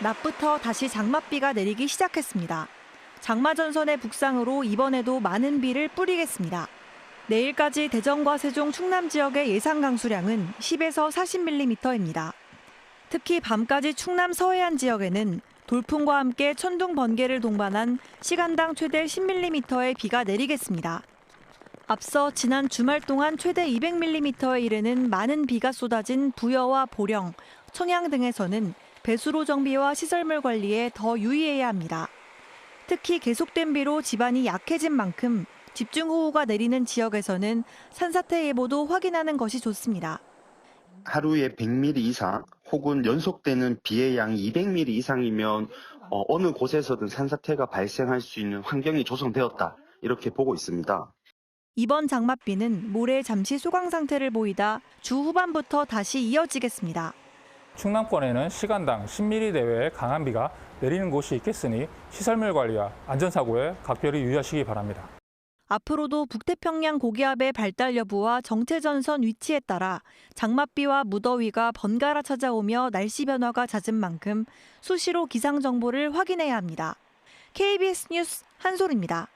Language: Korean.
낮부터 다시 장맛비가 내리기 시작했습니다. 장마 전선의 북상으로 이번에도 많은 비를 뿌리겠습니다. 내일까지 대전과 세종, 충남 지역의 예상 강수량은 10에서 40mm입니다. 특히 밤까지 충남 서해안 지역에는 돌풍과 함께 천둥 번개를 동반한 시간당 최대 10mm의 비가 내리겠습니다. 앞서 지난 주말 동안 최대 200mm에 이르는 많은 비가 쏟아진 부여와 보령, 청양 등에서는 배수로 정비와 시설물 관리에 더 유의해야 합니다. 특히 계속된 비로 집안이 약해진 만큼 집중호우가 내리는 지역에서는 산사태 예보도 확인하는 것이 좋습니다. 하루에 100mm 이상 혹은 연속되는 비의 양이 200mm 이상이면 어, 느 곳에서든 산사태가 발생할 수 있는 환경이 조성되었다 이렇게 보고 있습니다. 이번 장맛비는 모레 잠시 소강 상태를 보이다 주 후반부터 다시 이어지겠습니다. 충남권에는 시간당 10mm 내외의 강한 비가 내리는 곳이 있겠으니 시설물 관리와 안전사고에 각별히 유의하시기 바랍니다. 앞으로도 북태평양 고기압의 발달 여부와 정체 전선 위치에 따라 장맛비와 무더위가 번갈아 찾아오며 날씨 변화가 잦은 만큼 수시로 기상 정보를 확인해야 합니다. KBS 뉴스 한솔입니다.